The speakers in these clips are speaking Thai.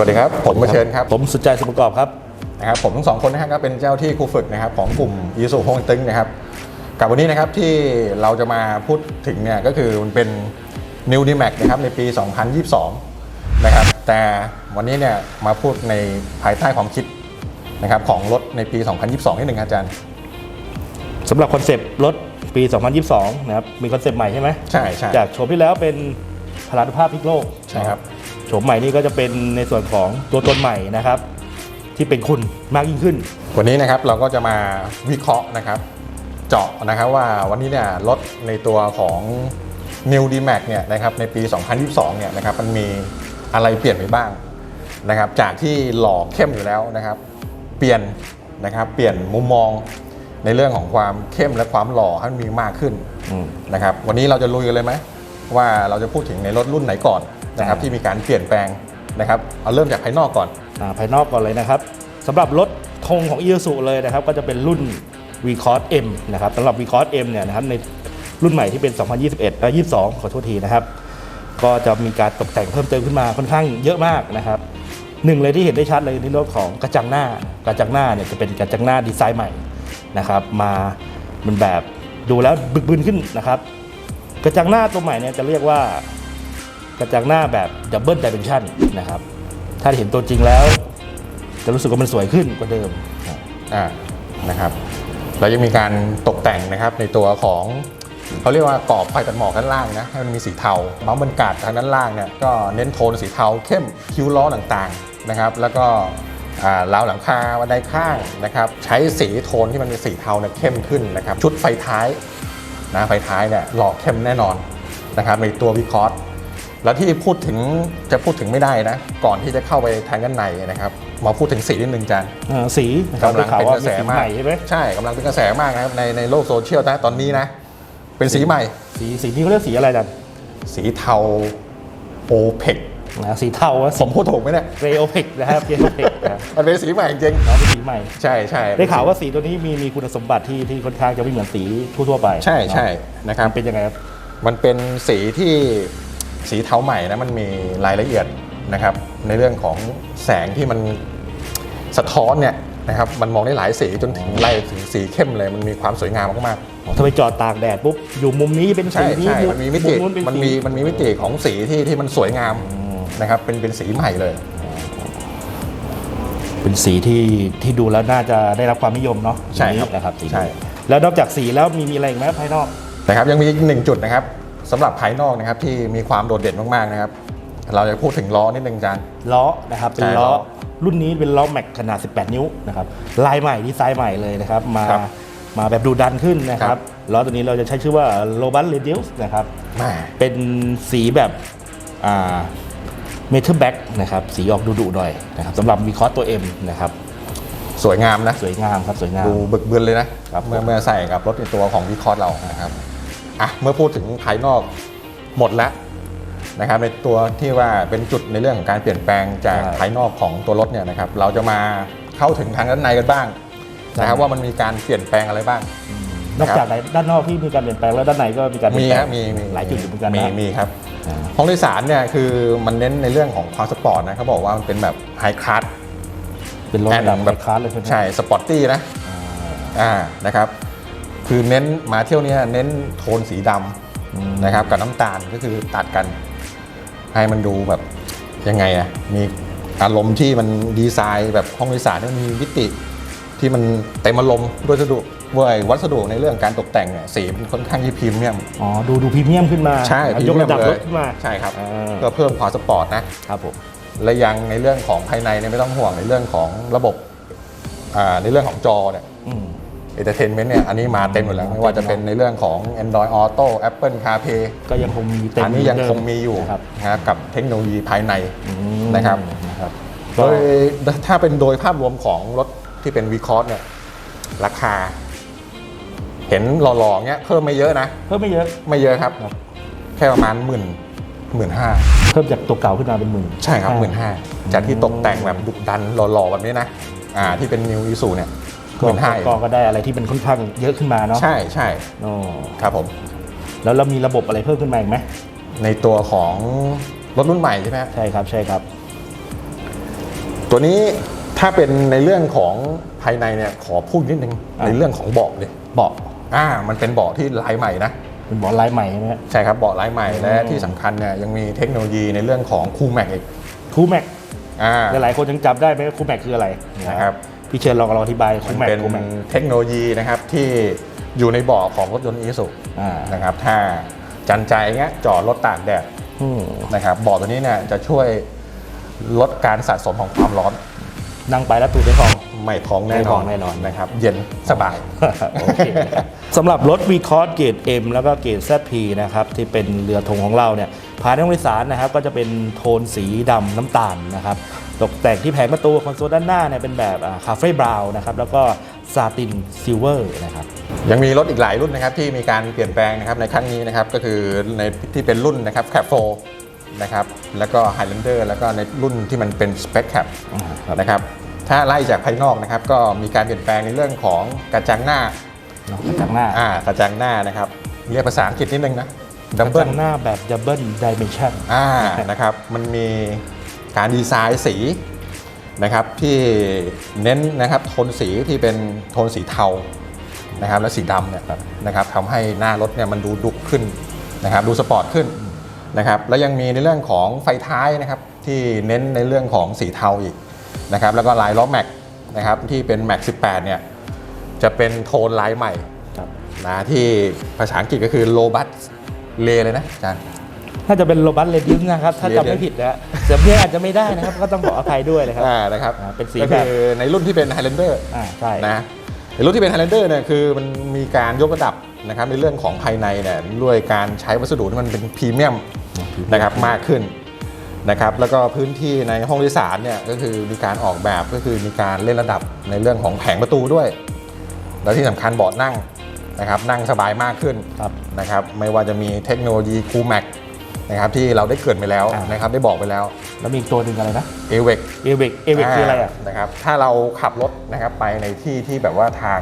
สวัสดีครับ ผมมาเชิญครับ ผมสุดใจสมประกอบครับนะครับผมทั้งสองคนนะครับก็เป็นเจ้าที่ครูฝึกนะครับของกลุ่มอีสุฮงตึงนะครับกับวันนี้นะครับที่เราจะมาพูดถึงเนี่ยก็คือมันเป็น New d m a x นะครับในปี 2022 นะครับ แต่วันนี้เนี่ยมาพูดในภายใต้ความคิดนะครับของรถในปี 2022 นิดหนึ่งครับอาจารย์สำหรับคอนเซปต์รถปี 2022 นะครับมีคอนเซปต์ใหม่ใช่ไหมใช่ใช่จากโฉมที่แล้วเป็นพลานุภาพพลิกโลกใช่ครับ โฉมใหม่นี้ก็จะเป็นในส่วนของตัวตนใหม่นะครับ ที่เป็นคุณมากยิ่งขึ้น วันนี้นะครับเราก็จะมาวิเคราะห์นะครับ เจาะนะครับว่าวันนี้เนี่ยรถในตัวของ New d m a x เนี่ยนะครับในปี 2022 เนี่ยนะครับมันมีอะไรเปลี่ยนไปบ้างนะครับ จากที่หล่อเข้มอยู่แล้วนะครับ เปลี่ยนนะครับเปลี่ยนมุมมองในเรื่องของความเข้มและความหล่อให้มันมีมากขึ้นนะครับ วันนี้เราจะลุยกันเลยไหมว่าเราจะพูดถึงในรถรุ่นไหนก่อน นะครับอ่าที่มีการเปลี่ยนแปลงนะครับเอาเริ่มจากภายนอกก่อนอ่าภายนอกก่อนเลยนะครับสำหรับรถธงของ i อ s u เลยนะครับก็จะเป็นรุ่น v c o s M นะครับสำหรับ v c o s M เนี่ยนะครับในรุ่นใหม่ที่เป็น 2021เอ่อ22 ขอโทษทีนะครับ ก็จะมีการตกแต่งเพิ่มเติมขึ้นมาค่อนข้างเยอะมากนะครับหนึ่งเลยที่เห็นได้ชัดเลยในเรื่องของกระจังหน้ากระจังหน้าเนี่ยจะเป็นกระจังหน้าดีไซน์ใหม่นะครับ มามันแบบดูแล้วบึกบึนขึ้นนะครับ กระจังหน้าตัวใหม่เนี่ยจะเรียกว่า กระจังหน้าแบบดับเบิลดิเมนชันนะครับถ้าเห็นตัวจริงแล้ว จะรู้สึกว่ามันสวยขึ้นกว่าเดิมอ่านะครับแล้วยังมีการตกแต่งนะครับในตัวของเขาเรียกว่ากรอบไฟตัดหมอกด้านล่างนะให้มันมีสีเทาบัมเบิลการ์ดทางด้านล่างเนี่ยก็เน้นโทนสีเทาเข้มคิ้วล้อต่างๆนะครับ แล้วก็ราวหลังคาบันไดข้างนะครับใช้สีโทนที่มันเป็นสีเทาเนี่ยเข้มขึ้นนะครับชุดไฟท้ายนะไฟท้ายเนี่ยหล่อเข้มแน่นอนนะครับในตัววิคอร์ แล้วที่พูดถึงจะพูดถึงไม่ได้นะ ก่อนที่จะเข้าไปทางด้านในนะครับมาพูดถึงสีนิดนึงจานอ่าสีนะครับกำลังได้ข่าวเป็นว่ากระมีแสสีมาใหกม่ใช่ไหมใช่กำลังเป็นกระแสมากนะครับในในโลกโซเชียลนะตอนนี้นะ เป็นสีใหม่ สีสีนี้เขาเรียกสีอะไรกันสีเทาโอเพกนะสีเทาอะผมพูดถูกไหมเนี่ยเรโอเพกนะครับเรโอเพกนะมันเป็นสีใหม่จริงน้องเป็นสีใหม่ๆใช่ใช่ได้ข่าวว่าสีตัวนี้มีมีคุณสมบัติที่ที่ค่อนข้างจะไม่เหมือนสีทั่วๆไป ใช่ใช่นะครับมันเป็นยังไงครับมันเป็นสีที่ สีเทาใหม่นะมันมีรายละเอียดนะครับ ในเรื่องของแสงที่มันสะท้อนเนี่ยนะครับมันมองได้หลายสีจนถึงไล่ถึงสีเข้มเลยมันมีความสวยงามมากถ้าไปจอดตากแดดปุ๊บอยู่มุมนี้เป็นๆใช่สีนี้ใช่มันมีมิตินู้นเป็นมันสีมีมันมีมิติของสีที่ที่มันสวยงามนะครับเป็นเป็นสีใหม่เลย เป็นสีที่ที่ดูแล้วน่าจะได้รับความนิยมเนาะใช่ครับสีนี้นะครับสีนี้ใช่แล้วนอกจากสีแล้วมีมีอะไรอีกไหมภายนอกนะครับยังมีอีกหนึ่งจุดนะครับ สำหรับภายนอกนะครับที่มีความโดดเด่นมากๆนะครับ เราจะพูดถึงล้อนิดนึงจานล้อนะครับเป็นใช่ล้อล้อรุ่นนี้เป็นล้อแม็กขนาด 18 นิ้วนะครับลายใหม่ดีไซน์ใหม่เลยนะครับมาครับมาแบบดูดันขึ้นนะคครัรับบ ล้อตัวนี้เราจะใช้ชื่อว่า Robust Radius นะครับแม่ เป็นสีแบบอ่าเมทัลแบ็กนะครับสีออกดุๆหน่อยนะครับสำหรับวีคอสตัว M นะครับสวยงามนะ สวยงามครับสวยงาม ดูบึกบึนเลยนะครับ เมื่อเมื่อใส่กับรถในตัวของวิคอร์เรานะครับ อะเมื่อพูดถึงภายนอกหมดแล้วนะครับในตัวที่ว่าเป็นจุดในเรื่องของการเปลี่ยนแปลงจากภายนอกของตัวรถเนี่ยนะครับเราจะมาเข้าถึงทางด้านในกันบ้างนะครับว่ามันมีการเปลี่ยนแปลงอะไรบ้างนอกจากในด้านนอกที่มีการเปลี่ยนแปลงแล้วด้านในก็มีการเปลี่มียนแปลฮะงมีมีหลายจุดอยู่เหมือนกันมีนะมีครับอ่าห้องโดยสารเนี่ยคือมันเน้นในเรื่องของความสปอร์ตนะเขาบอกว่ามันเป็นแบบไฮคลาสเป็นรถแอนระดับแบแบบบคลาสเลยใช่ไหมใช่สปอร์ตตี้นะอ่าอ่านะครับ คือเน้นมาเที่ยวเนี้ยเน้นโทนสีดำนะครับกับน้ำตาลก็คือตัดกัน ให้มันดูแบบยังไงอะมีอารมณ์ที่มันดีไซน์แบบห้องโดยสารที่มันมีมิติที่มันเต็มอารมณ์ด้วยวัสดุด้วยวัสดุในเรื่องการตกแต่งเนี่ยสีมันค่อนข้างที่พรีเมียมอ๋อดูดูพรีเมียมขึ้นมาใช่พรียกเมียมระดับเลรยถขึ้นมาใช่ครับอ่าก็เพิ่มความสปอร์ตนะครับผมและยังในเรื่องของภายในเนี่ยไม่ต้องห่วงในเรื่องของระบบอ่าในเรื่องของจอเนี่ย อืมเอนเตอร์เทนเมนต์เนี่ยอันนี้มาเต็มหมดแล้ว ไม่ว่าจะเป็นในเรื่องของ Android Auto Apple CarPlay ก็ยังคงมีเต็มอันนี้ยังคงมีอยู่นะครับนะครับกับเทคโนโลยีภายในอืมนะครับนะครับโดยถ้าเป็นโดยภาพรวมของรถที่เป็น v ีคอร์เนี่ยราคา เห็นหล่อๆเงี้ยเพิ่มไม่เยอะนะ เพิ่มไม่เยอะไม่เยอะครับครับ แค่ประมาณหมื่นหมื่นห้าเพิ่มจากตัวเก่าขึ้นมาเป็นหมื่นใช่ครับหมื่นห้าจากที่ตกแต่งแบบดุดันหล่อๆแบบนี้นะอ่าที่เป็น New i s u เนี่ย หก็มื่นห้าก็ก็ได้อะไรที่เป็นค่อนข้างเยอะขึ้นมาเนาะใช่ใช่โอ้ครับผม แล้วเรามีระบบอะไรเพิ่มขึ้นมาอีกไหมในตัวของรถรุ่นใหม่ใช่ไหมฮะใช่ครับใช่ครับ ตัวนี้ถ้าเป็นในเรื่องของภายในเนี่ยขอพูดนิดนึงอะในเรื่องของเบาะเลยเบาะอ่ามันเป็นเบาะที่ลายใหม่นะเป็นเบาะลายใหม่ใช่ไหมฮะใช่ครับเบาะลายใหม่อืมและที่สำคัญเนี่ยยังมีเทคโนโลยีในเรื่องของคูลแม็กอีกคูแม็กอ่าหลายๆคนยังจำได้ไหมคูแม็กคืออะไรนะครับ พี่เชิญลองลองอธิบายคูมันแม็กเป็นคูแม็กเทคโนโลยีนะครับที่อยู่ในเบาะของรถยนต์อีสุอ่านะครับ ถ้าจันใจเงี้ยจอดรถตากแดดอืมนะครับเบาะตัวนี้เนี่ยจะช่วยลดการสะสมของความร้อน นั่งไปแล้วตูดไม่พองไม่ท้องแน่ไม่นท้ออนงแน่นอนนะครับ เย็นสบายโอเคนะครับสำหรับรถ v c o s เกรด M แล้วก็เกรด ZP นะครับที่เป็นเรือธงของเราเนี่ยภายในห้องโดยสารนะครับก็จะเป็นโทนสีดำน้ำตาลนะครับ ตกแต่งที่แผงประตูคอนโซลด้านหน้าเนี่ยเป็นแบบคาเฟ่บราวน์นะครับแล้วก็ซาตินซิลเวอร์นะครับยังมีรถอีกหลายรุ่นนะครับที่มีการเปลี่ยนแปลงนะครับในครั้งนี้นะครับก็คือในที่เป็นรุ่นนะครับแคปโฟนะครับแล้วก็ Highlander แล้วก็ในรุ่นที่มันเป็น Spec Cap อ่าครับนะครับถ้าไล่จากภายนอกนะครับก็มีการเปลี่ยนแปลงในเรื่องของกระจังหน้าเนาะกระจังหน้าอ่ากระจังหน้านะครับเรียกภาษาอังกฤษนิดนึงนะกดัระบเบิจัลงหน้าแบบดับเบิลดิเมนชันอ่านะครับมันมี การดีไซน์สีนะครับที่เน้นนะครับโทนสีที่เป็นโทนสีเทานะครับและสีดำเนี่ยนะครับทำให้หน้ารถเนี่ยมันดูดุขึ้นนะครับดูสปอร์ตขึ้นนะครับแล้วยังมีในเรื่องของไฟท้ายนะครับที่เน้นในเรื่องของสีเทาอีกนะครับแล้วก็ลายล้อแม็กนะครับที่เป็นแม็ก18เนี่ยจะเป็นโทนลายใหม่ครับนะที่ภาษาอังกฤษก็คือโลบัสเลเลยนะอาจารย์ น่าจะเป็นโรบัสเลดิสนะครับ ถ้าจำไม่ Radius ผิดนะเสียงเพลงอาจจะไม่ได้นะครับ ก็ต้องบอกอภัยด้วยนะครับอ่านะครับอ่าเป็นสีก็แบบคือในรุ่นที่เป็น Highlander อ่าใช่นะในรุ่นที่เป็น Highlander เนี่ยคือมันมีการยกระดับนะครับในเรื่องของภายในเนี่ยด้วยการใช้วัสดุที่มันเป็นพรีเมียมนะครับมากขึ้นนะครับแล้วก็พื้นที่ในห้องโดยสารเนี่ยก็คือมีการออกแบบก็คือมีการเล่นระดับในเรื่องของแผงประตูด้วย แล้วที่สำคัญเบาะนั่งนะครับนั่งสบายมากขึ้นครับนะครับไม่ว่าจะมีเทคโนโลยีคูแม็ก นะครับที่เราได้เกริดไปแล้วอ่าน นะครับได้บอกไปแล้วแล้วมีอีกตัวหนึ่งอะไรนะเอเวกเอเวกเอเวกคืออะไรอะ นะครับถ้าเราขับรถนะครับไปในที่ที่แบบว่าทาง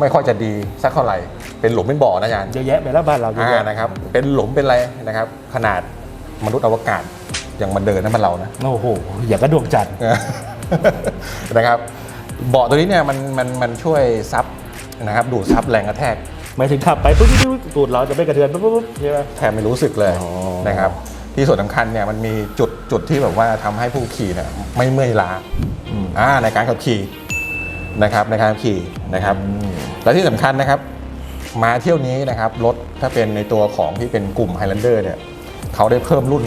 ไม่ค่อยจะดีสักเท่าไหร่เป็นหลุมเป็นบ่อนะอาจารย์ เยอะแยะไปแล้วบ้านเราเยอะอ่าแยะนะครับ เป็นหลุมเป็นอะไรนะครับ ขนาดมนุษย์อวกาศอย่างมาเดินนั่นมันเรานะ โอ้โห อย่างกระดวงจันทร์นะครับ เบาะตัวนี้เนี่ยมันมันมันช่วยซับนะครับดูดซับแรงกระแทก หมายถึงขับไปปุ๊บปุ๊บปุ๊บตูดเราจะไม่กระเทือนปุ๊บปุ๊บปุ๊บใช่ไหมแทบไม่รู้สึกเลยอ๋อนะครับ ที่ส่วนสำคัญเนี่ยมันมีจุดจุดที่แบบว่าทำให้ผู้ขี่เนี่ยไม่เมื่อยล้าอืมอ่าในการขับขี่นะครับในการขับขี่นะครับ และที่สำคัญนะครับ มาเที่ยวนี้นะครับรถถ้าเป็นในตัวของที่เป็นกลุ่ม Highlander เนี่ยเขาได้เพิ่มรุ่น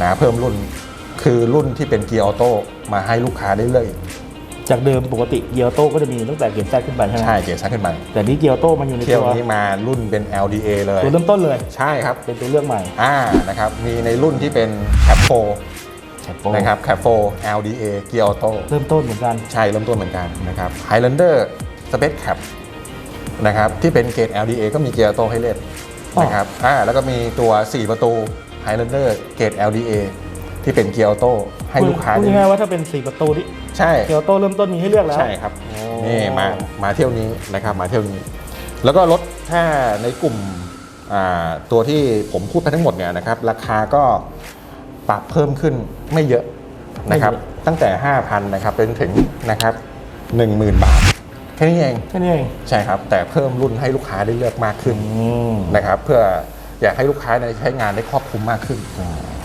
นะเพิ่มรุ่นคือรุ่นที่เป็นเกียร์ออโต้มาให้ลูกค้าได้เลือกอีก จากเดิมปกติเกียร์โต้ก็จะมีตั้งแต่เกียร์แซดขึ้นไปใช่ไหมใช่เกียร์ซัขึ้นมาแต่นี้เกียร์โต้มันอยู่ในเที่ยตัววนี้มารุ่นเป็น LDA เลยตัวเริ่มต้นเลยใช่ครับเป็นตัวเลือกใหม่อ่านะครับมีในรุ่นที่เป็น Cap แชปโป4นะครับ Cap 4 LDA เกียร์ออโต้เริ่มต้นเหมือนกันใช่เริ่มต้นเหมือนกันนะครับ Highlander Space Cap นะครับที่เป็นเกรด LDA ก็มีเกียร์ออโต้ให้เล่นอ๋อนะครับอ่าแล้วก็มีตัว 4 ประตู Highlander เกรด LDA ที่เป็นเกียร์ออโต้ ให้ลูกค้าพูดได้ง่ายๆว่าถ้าเป็นสี่ประตูนี่ใช่เกียร์โต้เริ่มต้นมีให้เลือกแล้วใช่ครับโอ้นี่มามาเที่ยวนี้นะครับมาเที่ยวนี้ แล้วก็รถถ้าในกลุ่มอ่าตัวที่ผมพูดไปทั้งหมดเนี่ยนะครับราคาก็ปรับเพิ่มขึ้นไม่เยอะนะครับตั้งแต่ 5,000นะครับเป็นถึงนะครับ10,000 บาทแค่นี้เองแค่นี้เองใช่ครับ แต่เพิ่มรุ่นให้ลูกค้าได้เลือกมากขึ้นอืมนะครับเพื่ออยากให้ลูกค้าได้ใช้งานได้ครอบคลุมมากขึ้น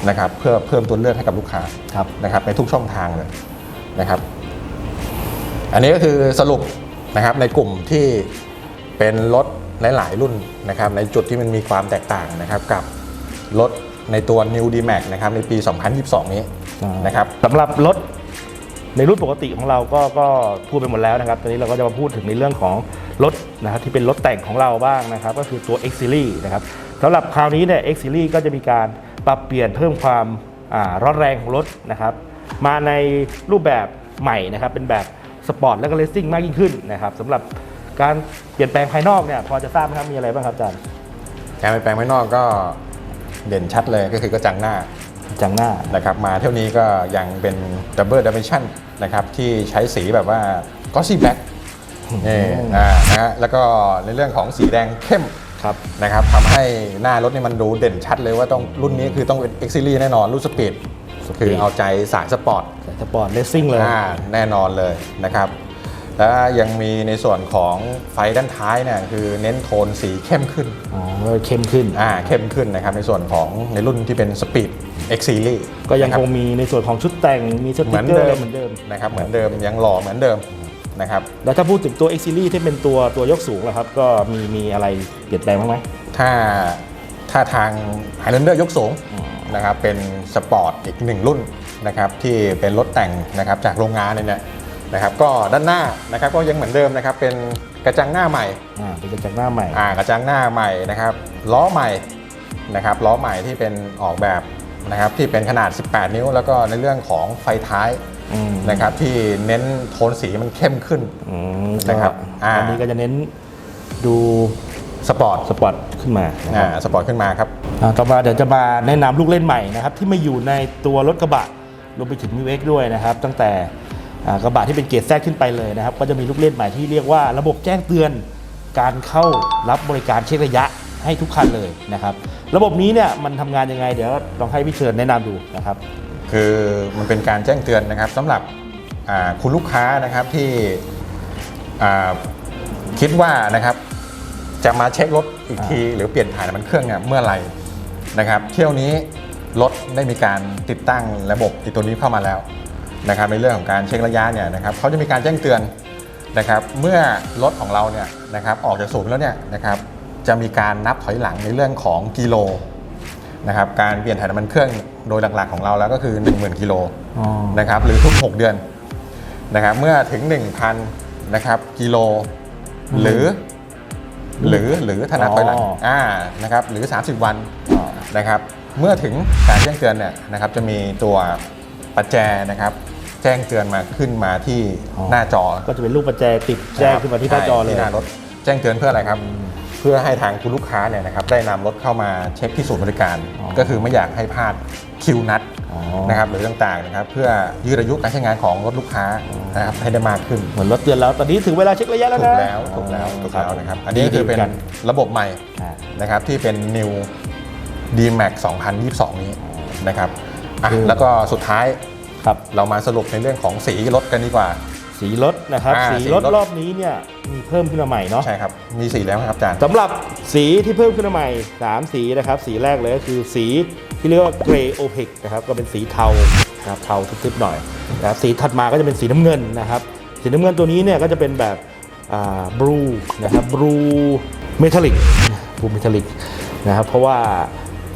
นะครับเพื่อเพิ่มตัวเลือกให้กับลูกค้าครับนะครับในทุกช่องทางเลยนะครับ อันนี้ก็คือสรุปนะครับในกลุ่มที่เป็นรถหลาย ๆ รุ่นนะครับในจุดที่มันมีความแตกต่างนะครับกับรถในตัว New D-Max นะครับในปี 2022 นี้นะครับสำหรับรถในรุ่นปกติของเราก็ก็พูดไปหมดแล้วนะครับ ตอนนี้เราก็จะมาพูดถึงในเรื่องของรถนะครับที่เป็นรถแต่งของเราบ้างนะครับ ก็คือตัว X Series นะครับสำหรับคราวนี้เนี่ย X Series ก็จะมีการ ปรับเปลี่ยนเพิ่มความอ่าร้อนแรงของรถนะครับ มาในรูปแบบใหม่นะครับ เป็นแบบสปอร์ตและก็เลสซิ่งมากยิ่งขึ้นนะครับสำหรับการเปลี่ยนแปลงภายนอกเนี่ยพอจะทราบไหมครับมีอะไรบ้างครับอาจารย์การเปลี่ยนแปลงภายนอกก็เด่นชัดเลยก็คือกระจังหน้าจังหน้านะครับมาเที่ยวนี้ก็ยังเป็นดับเบิลดิเมนชันนะครับที่ใช้สีแบบว่าก็ซี่แบล็กนี่อ่านะฮะแล้วก็ในเรื่องของสีแดงเข้ม ครับนะครับทำให้หน้ารถนี่มันดูเด่นชัดเลยว่าต้องรุ่นนี้คือต้องเป็น X Series แน่นอนรุ่นสปีดสปีดคือเอาใจสายสปอร์ตสายสปอร์ตเลสซิ่งเลยอ่าแน่นอนเลยนะครับแล้วยังมีในส่วนของไฟด้านท้ายเนี่ยคือเน้นโทนสีเข้มขึ้นอ๋อเข้มขึ้นอ่าเข้มขึ้นนะครับในส่วนของในรุ่นที่เป็น Speed X Series ก็ยังนะรับคงมีในส่วนของชุดแต่งมีสเหติ๊มืกอนเกอร์เดิอะไรมเหมือนเดิมนะครับเหมือนเดิมยังหล่อเหมือนเดิม นะครับ แล้วถ้าพูดถึงตัว X Series ที่เป็นตัวตัวยกสูงนะครับ ก็มีมีอะไรเปลี่ยนแปลงบ้างไหมถ้าถ้าทาง Highlander ยกสูงนะครับเป็นสปอร์ตอีกหนึ่งรุ่นนะครับที่เป็นรถแต่งนะครับจากโรงงานเลยเนี่ยนะครับก็ด้านหน้านะครับก็ยังเหมือนเดิมนะครับเป็นกระจังหน้าใหม่อ่าเป็นกระจังหน้าใหม่อ่ากระจังหน้าใหม่นะครับล้อใหม่นะครับล้อใหม่ที่เป็นออกแบบนะครับที่เป็นขนาด 18 นิ้ว แล้วก็ในเรื่องของไฟท้ายอืม นะครับที่เน้นโทนสีมันเข้มขึ้นอืมนะครับอ่าอันนี้ก็จะเน้นดูสปอร์ตสปอร์ตขึ้นมานะคอ่ารับสปอร์ตขึ้นมาครับอ่าต่อมาเดี๋ยวจะมาแนะนำลูกเล่นใหม่นะครับที่มาอยู่ในตัวรถกระบะรวมไปถึงมิวเอ็กด้วยนะครับ ตั้งแต่อ่ากระบะที่เป็นเกียร์แทรกขึ้นไปเลยนะครับ ก็จะมีลูกเล่นใหม่ที่เรียกว่าระบบแจ้งเตือนการเข้ารับบริการเช็คระยะให้ทุกคันเลยนะครับ ระบบนี้เนี่ยมันทำงานยังไงเดี๋ยวลองให้พี่เชิญแนะนำดูนะครับ คือมันเป็นการแจ้งเตือนนะครับสำหรับอ่าคุณลูกค้านะครับที่อ่าคิดว่านะครับจะมาเช็ครถอีกที หรือเปลี่ยนถ่ายน้ำมันเครื่องเนี่ยเมื่อไหร่นะครับ เที่ยวนี้รถได้มีการติดตั้งระบบอีตัวนี้เข้ามาแล้วนะครับ ในเรื่องของการเช็คระยะเนี่ยนะครับเขาจะมีการแจ้งเตือนนะครับ เมื่อรถของเราเนี่ยนะครับออกจากศูนย์แล้วเนี่ยนะครับจะมีการนับถอยหลังในเรื่องของกิโล นะครับการเปลี่ยนถ่ายน้ำมันเครื่องโดยหลักๆของเราแล้วก็คือ 10,000กิโลอ๋อนะครับหรือทุก 6 เดือนนะครับเมื่อถึง 1,000นะครับกิโลหรือ หรือหรือธนาถอยหลังอ๋ออ่อ่านะครับหรือ 30 วันอ๋อนะครับเมื่อถึงการแจ้งเตือนเนี่ยนะครับจะมีตัวปัจแจนะครับแจ้งเตือนมาขึ้นมาที่หน้าจอ ก็จะเป็นลูกประแจติดแจ้งขึ้นมาที่หน้าจอเลยที่หน้ารถ แจ้งเตือนเพื่ออะไรครับเพื่อให้ทางคุณลูกค้าเนี่ยนะครับได้นำรถเข้ามาเช็คที่ศูนย์บริการ อ๋อก็คือไม่อยากให้พลาดคิวนัดอ๋อ นะครับหรือต่างๆนะครับเพื่อยืดอายุการใช้งานของรถลูกค้านะครับให้ได้มากขึ้น เหมือนรถเตือนแล้วตอนนี้ถึงเวลาเช็คระยะแล้วถูนะกแล้วถูกแล้วถูกแล้วนะครับ อันนี้ก็คือเป็นดีกันระบบใหม่อ่า นะครับที่เป็น New D-Max 2022 นี้นะครับอะคือ แล้วก็สุดท้ายครับ เรามาสรุปในเรื่องของสีรถกันดีกว่า สีรถนะครับ อ่าสีสีรรถถรอบนี้เนี่ยมีเพิ่มขึ้นมาใหม่เนาะใช่ครับ มีสีแล้วครับอาจารย์ สำหรับสีที่เพิ่มขึ้นมาใหม่3สีนะครับ สีแรกเลยก็คือสีที่เรียกว่าเกรย์โอเพกนะครับก็เป็นสีเทานะครับเทาทึบๆหน่อยนะครับสีถัดมาก็จะเป็นสีน้ำเงินนะครับ สีน้ำเงินตัวนี้เนี่ยก็จะเป็นแบบบลูนะครับบลูเมทัลลิกบลูเมทัลลิกนะครับเพราะว่า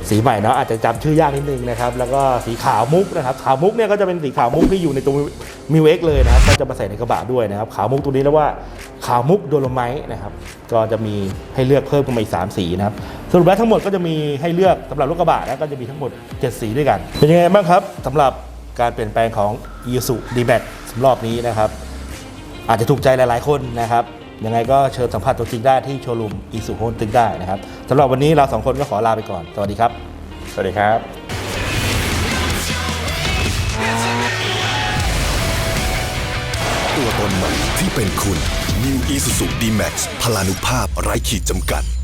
สีใหม่เนาะอาจจะจำชื่อยากนิดนึงนะครับแล้วก็สีขาวมุกนะครับขาวมุกเนี่ยก็จะเป็นสีขาวมุกที่อยู่ในตัวมิวเอ็กเลยนะครับก็จะมาใส่ในกระบะด้วยนะครับขาวมุกตัวนี้เรียกว่าขาวมุกโดโลไมต์นะครับก็จะมีให้เลือกเพิ่มขึ้นมาอีก 3 สีนะครับสรุปแล้วทั้งหมดก็จะมีให้เลือกสำหรับรถกระบะนะก็จะมีทั้งหมด 7 สีด้วยกัน เป็นยังไงบ้างครับสำหรับการเปลี่ยนแปลงของ i s u d m a x สำหรับนี้นะครับอาจจะถูกใจหลาย ๆ คนนะครับ ยังไงก็เชิญสัมผัสตัวจริงได้ที่โชว์รูมอีสุโฮนตึกได้นะครับสำหรับวันนี้เราสองคนก็ขอลาไปก่อน สวัสดีครับ สวัสดีครับตัวตนใหม่ที่เป็นคุณ New Isuzu D-Max พลานุภาพไร้ขีดจำกัด